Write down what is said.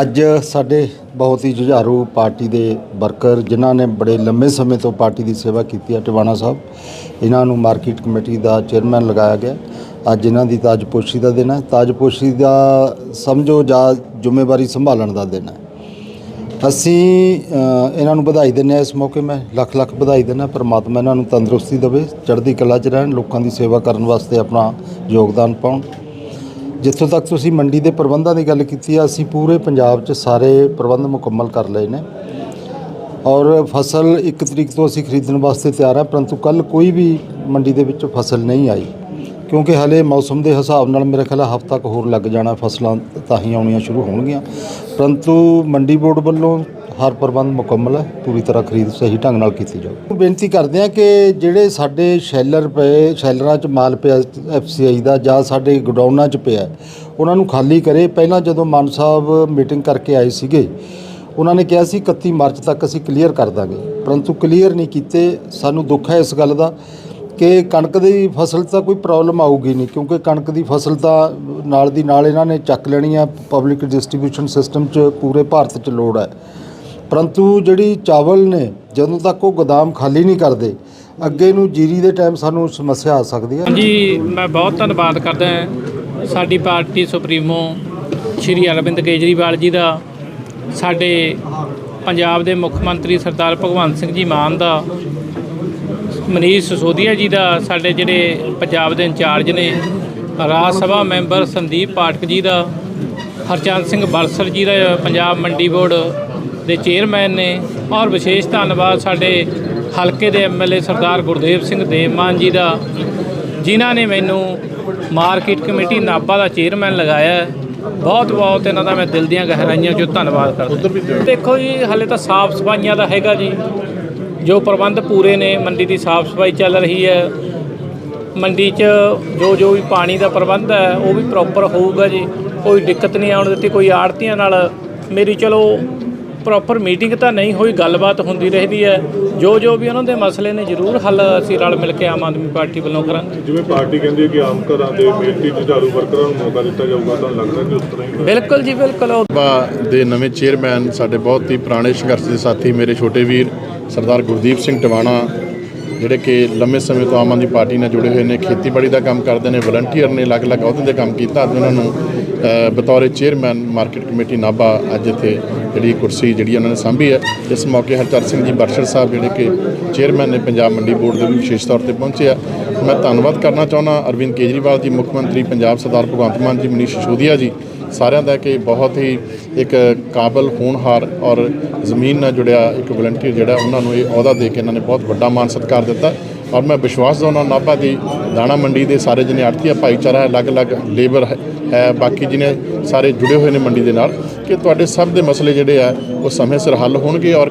ਅੱਜ ਸਾਡੇ ਬਹੁਤ ਹੀ ਜੁਝਾਰੂ ਪਾਰਟੀ ਦੇ ਵਰਕਰ, ਜਿਨ੍ਹਾਂ ਨੇ ਬੜੇ ਲੰਮੇ ਸਮੇਂ ਤੋਂ ਪਾਰਟੀ ਦੀ ਸੇਵਾ ਕੀਤੀ ਹੈ, ਟਿਵਾਣਾ ਸਾਹਿਬ। ਇਹਨਾਂ ਨੂੰ ਮਾਰਕੀਟ ਕਮੇਟੀ ਦਾ ਚੇਅਰਮੈਨ ਲਗਾਇਆ ਗਿਆ। ਅੱਜ ਇਹਨਾਂ ਦੀ ਤਾਜਪੋਸ਼ੀ ਦਾ ਦਿਨ ਹੈ। ਤਾਜਪੋਸ਼ੀ ਦਾ ਸਮਝੋ ਜਾਂ ਜ਼ਿੰਮੇਵਾਰੀ ਸੰਭਾਲਣ ਦਾ ਦਿਨ ਹੈ। ਅਸੀਂ ਇਹਨਾਂ ਨੂੰ ਵਧਾਈ ਦਿੰਦੇ ਹਾਂ ਇਸ ਮੌਕੇ। ਮੈਂ ਲੱਖ ਲੱਖ ਵਧਾਈ ਦਿੰਦਾ। ਪਰਮਾਤਮਾ ਇਹਨਾਂ ਨੂੰ ਤੰਦਰੁਸਤੀ ਦੇਵੇ, ਚੜ੍ਹਦੀ ਕਲਾ 'ਚ ਰਹਿਣ, ਲੋਕਾਂ ਦੀ ਸੇਵਾ ਕਰਨ ਵਾਸਤੇ ਆਪਣਾ ਯੋਗਦਾਨ ਪਾਉਣ। ਜਿੱਥੋਂ ਤੱਕ ਤੁਸੀਂ ਮੰਡੀ ਦੇ ਪ੍ਰਬੰਧਾਂ ਦੀ ਗੱਲ ਕੀਤੀ ਆ, ਅਸੀਂ ਪੂਰੇ ਪੰਜਾਬ 'ਚ ਸਾਰੇ ਪ੍ਰਬੰਧ ਮੁਕੰਮਲ ਕਰ ਲਏ ਨੇ। ਔਰ ਫਸਲ 1 ਤਰੀਕ ਤੋਂ ਅਸੀਂ ਖਰੀਦਣ ਵਾਸਤੇ ਤਿਆਰ ਹਾਂ ਪਰੰਤੂ ਕੱਲ ਕੋਈ ਵੀ ਮੰਡੀ ਦੇ ਵਿੱਚ ਫਸਲ ਨਹੀਂ ਆਈ। ਕਿਉਂਕਿ ਹਲੇ ਮੌਸਮ ਦੇ ਹਿਸਾਬ ਨਾਲ ਮੇਰੇ ਖਿਆਲ ਹਫ਼ਤਾ ਕੁ ਹੋਰ ਲੱਗ ਜਾਣਾ, ਫਸਲਾਂ ਤਾਂ ਹੀ ਆਉਣੀਆਂ ਸ਼ੁਰੂ ਹੋਣਗੀਆਂ। ਪਰੰਤੂ ਮੰਡੀ ਬੋਰਡ ਵੱਲੋਂ ਹਰ ਪ੍ਰਬੰਧ ਮੁਕੰਮਲ ਹੈ, ਪੂਰੀ ਤਰ੍ਹਾਂ ਖਰੀਦ ਸਹੀ ਢੰਗ ਨਾਲ ਕੀਤੀ ਜਾਵੇ ਬੇਨਤੀ ਕਰਦੇ ਹਾਂ ਕਿ ਜਿਹੜੇ ਸਾਡੇ ਸ਼ੈਲਰ ਪਏ, ਸ਼ੈਲਰਾਂ 'ਚ ਮਾਲ ਪਿਆ ਐਫਸੀਆਈ ਦਾ ਜਾਂ ਸਾਡੇ ਗੋਡਾਊਨਾਂ 'ਚ ਪਿਆ, ਉਹਨਾਂ ਨੂੰ ਖਾਲੀ ਕਰੇ। ਪਹਿਲਾਂ ਜਦੋਂ ਮਾਨ ਸਾਹਿਬ ਮੀਟਿੰਗ ਕਰਕੇ ਆਏ ਸੀਗੇ, ਉਹਨਾਂ ਨੇ ਕਿਹਾ ਸੀ 31 ਮਾਰਚ ਤੱਕ ਅਸੀਂ ਕਲੀਅਰ ਕਰ ਦਾਂਗੇ। ਪਰੰਤੂ ਕਲੀਅਰ ਨਹੀਂ ਕੀਤੇ, ਸਾਨੂੰ ਦੁੱਖ ਹੈ ਇਸ ਗੱਲ ਦਾ ਕਿ ਕਣਕ ਦੀ ਫਸਲ 'ਚ ਤਾਂ ਕੋਈ ਪ੍ਰੋਬਲਮ ਆਊਗੀ ਨਹੀਂ, ਕਿਉਂਕਿ ਕਣਕ ਦੀ ਫਸਲ ਤਾਂ ਨਾਲ ਦੀ ਨਾਲ ਇਹਨਾਂ ਨੇ ਚੱਕ ਲੈਣੀ ਆ ਪਬਲਿਕ ਡਿਸਟ੍ਰੀਬਿਊਸ਼ਨ ਸਿਸਟਮ 'ਚ ਪੂਰੇ ਭਾਰਤ 'ਚ ਲੋੜ ਹੈ। ਪਰੰਤੂ ਜਿਹੜੀ ਚਾਵਲ ਨੇ, ਜਦੋਂ ਤੱਕ ਉਹ ਗੋਦਾਮ ਖਾਲੀ ਨਹੀਂ ਕਰਦੇ, ਅੱਗੇ ਨੂੰ ਜੀਰੀ ਦੇ ਟਾਈਮ ਸਾਨੂੰ ਸਮੱਸਿਆ ਆ ਸਕਦੀ ਹੈ। ਜੀ ਮੈਂ ਬਹੁਤ ਧੰਨਵਾਦ ਕਰਦਾ ਹਾਂ ਸਾਡੀ ਪਾਰਟੀ ਸੁਪਰੀਮੋ ਸ਼੍ਰੀ ਅਰਵਿੰਦ ਕੇਜਰੀਵਾਲ ਜੀ ਦਾ, ਸਾਡੇ ਪੰਜਾਬ ਦੇ ਮੁੱਖ ਮੰਤਰੀ ਸਰਦਾਰ ਭਗਵੰਤ ਸਿੰਘ ਜੀ ਮਾਨ ਦਾ, ਮਨੀਸ਼ ਸਸੋਦੀਆ ਜੀ ਦਾ, ਸਾਡੇ ਜਿਹੜੇ ਪੰਜਾਬ ਦੇ ਇੰਚਾਰਜ ਨੇ, ਰਾਜ ਸਭਾ ਮੈਂਬਰ ਸੰਦੀਪ ਪਾਠਕ ਜੀ ਦਾ, ਹਰਚੰਦ ਸਿੰਘ ਬਲਸਰ ਜੀ ਦਾ, ਪੰਜਾਬ ਮੰਡੀ ਬੋਰਡ ਦੇ ਚੇਅਰਮੈਨ ਨੇ ਔਰ ਵਿਸ਼ੇਸ਼ ਧੰਨਵਾਦ ਸਾਡੇ ਹਲਕੇ ਦੇ ਐਮਐਲਏ ਸਰਦਾਰ ਗੁਰਦੇਵ ਸਿੰਘ ਦੇਵਮਾਨ ਜੀ ਦਾ ਜਿਨ੍ਹਾਂ ਨੇ ਮੈਨੂੰ ਮਾਰਕੀਟ ਕਮੇਟੀ ਨਾਭਾ ਦਾ ਚੇਅਰਮੈਨ ਲਗਾਇਆ। ਬਹੁਤ ਬਹੁਤ ਇਹਨਾਂ ਦਾ ਮੈਂ ਦਿਲ ਦੀਆਂ ਗਹਿਰਾਈਆਂ 'ਚੋਂ ਧੰਨਵਾਦ ਕਰਦਾ ਦੇਖੋ ਜੀ ਹਲੇ ਤਾਂ ਸਾਫ਼ ਸਫਾਈਆਂ ਦਾ ਹੈਗਾ ਜੀ। ਜੋ ਪ੍ਰਬੰਧ ਪੂਰੇ ਨੇ ਮੰਡੀ ਦੀ ਸਾਫ਼ ਸਫ਼ਾਈ ਚੱਲ ਰਹੀ ਹੈ। ਮੰਡੀ 'ਚ ਜੋ ਜੋ ਵੀ ਪਾਣੀ ਦਾ ਪ੍ਰਬੰਧ ਹੈ ਉਹ ਵੀ ਪ੍ਰੋਪਰ ਹੋਊਗਾ ਜੀ। ਕੋਈ ਦਿੱਕਤ ਨਹੀਂ ਆਉਣ ਦਿੱਤੀ ਕੋਈ ਆੜਤੀਆਂ ਨਾਲ। ਮੇਰੀ ਚਲੋ ਪ੍ਰੋਪਰ ਮੀਟਿੰਗ ਤਾਂ ਨਹੀਂ ਹੋਈ ਗੱਲਬਾਤ ਹੁੰਦੀ ਰਹਿੰਦੀ ਹੈ। ਜੋ ਜੋ ਵੀ ਉਹਨਾਂ ਦੇ ਮਸਲੇ ਨੇ ਜ਼ਰੂਰ ਹੱਲ ਅਸੀਂ ਰਲ ਮਿਲ ਕੇ ਆਮ ਆਦਮੀ ਪਾਰਟੀ ਵੱਲੋਂ ਕਰਾਂਗੇ। ਜਿਵੇਂ ਪਾਰਟੀ ਕਹਿੰਦੀ ਹੈ ਕਿ ਆਮ ਘਰਾਂ ਦੇ ਮਿਹਨਤੀ ਜੁਝਾਰੂ ਵਰਕਰਾਂ ਨੂੰ ਮੌਕਾ ਦਿੱਤਾ ਜਾਊਗਾ ਤੁਹਾਨੂੰ ਲੱਗਦਾ ਕਿ ਉਸ ਤਰ੍ਹਾਂ ਹੀ ਬਿਲਕੁਲ ਜੀ ਬਿਲਕੁਲ। ਦੇ ਨਵੇਂ ਚੇਅਰਮੈਨ ਸਾਡੇ ਬਹੁਤ ਹੀ ਪੁਰਾਣੇ ਸੰਘਰਸ਼ ਦੇ ਸਾਥੀ ਮੇਰੇ ਛੋਟੇ ਵੀਰ ਸਰਦਾਰ ਗੁਰਦੀਪ ਸਿੰਘ ਟਵਾਣਾ ਜਿਹੜੇ ਕਿ ਲੰਮੇ ਸਮੇਂ ਤੋਂ ਆਮ ਆਦਮੀ ਪਾਰਟੀ ਨਾਲ ਜੁੜੇ ਹੋਏ ਨੇ ਖੇਤੀਬਾੜੀ ਦਾ ਕੰਮ ਕਰਦੇ ਨੇ ਵਲੰਟੀਅਰ ਨੇ ਅਲੱਗ-ਅਲੱਗ ਅਹੁਦਿਆਂ ਦੇ ਕੰਮ ਕੀਤਾ। ਅੱਜ ਉਹਨਾਂ ਨੂੰ ਬਤੌਰ ਚੇਅਰਮੈਨ ਮਾਰਕੀਟ ਕਮੇਟੀ ਨਾਭਾ ਅੱਜ ਇੱਥੇ ਜਿਹੜੀ ਕੁਰਸੀ ਜਿਹੜੀ ਉਹਨਾਂ ਨੇ ਸਾਂਭੀ ਹੈ, ਇਸ ਮੌਕੇ ਹਰਚਰ ਸਿੰਘ ਜੀ ਬਰਸ਼ਰ ਸਾਹਿਬ ਜਿਹੜੇ ਕਿ ਚੇਅਰਮੈਨ ਨੇ ਪੰਜਾਬ ਮੰਡੀ ਬੋਰਡ ਦੇ ਵੀ ਵਿਸ਼ੇਸ਼ ਤੌਰ ਤੇ ਪਹੁੰਚੇ ਆ। ਮੈਂ ਧੰਨਵਾਦ ਕਰਨਾ ਚਾਹੁੰਦਾ ਅਰਵਿੰਦ ਕੇਜਰੀਵਾਲ ਜੀ, ਮੁੱਖ ਮੰਤਰੀ ਪੰਜਾਬ ਸਰਦਾਰ ਭਗਵੰਤ ਮਾਨ ਜੀ, ਮਨੀਸ਼ ਸਿਸੋਦੀਆ ਜੀ, ਸਾਰਿਆਂ ਦਾ ਕਿ ਬਹੁਤ ਹੀ ਇੱਕ ਕਾਬਲ ਹੋਣਹਾਰ ਔਰ ਜ਼ਮੀਨ ਨਾਲ ਜੁੜਿਆ ਇੱਕ ਵਲੰਟੀਅਰ ਜਿਹੜਾ ਉਹਨਾਂ ਨੂੰ ਇਹ ਅਹੁਦਾ ਦੇ ਕੇ ਇਹਨਾਂ ਨੇ ਬਹੁਤ ਵੱਡਾ ਮਾਨ ਸਤਿਕਾਰ ਦਿੱਤਾ। ਔਰ ਮੈਂ ਵਿਸ਼ਵਾਸ ਦਿਵਾਉਣਾ ਨਾਭਾ ਦੀ ਦਾਣਾ ਮੰਡੀ ਦੇ ਸਾਰੇ ਜਿਹਨੇ ਆੜਤੀਆ ਭਾਈਚਾਰਾ ਹੈ, ਅਲੱਗ-ਅਲੱਗ ਲੇਬਰ ਹੈ ਹੈ, ਬਾਕੀ ਜਿਹਨੇ ਸਾਰੇ ਜੁੜੇ ਹੋਏ ਨੇ ਮੰਡੀ ਦੇ ਨਾਲ ਕਿ ਤੁਹਾਡੇ ਸਭ ਦੇ ਮਸਲੇ ਜਿਹੜੇ ਆ ਉਹ ਸਮੇਂ ਸਿਰ ਹੱਲ ਹੋਣਗੇ ਔਰ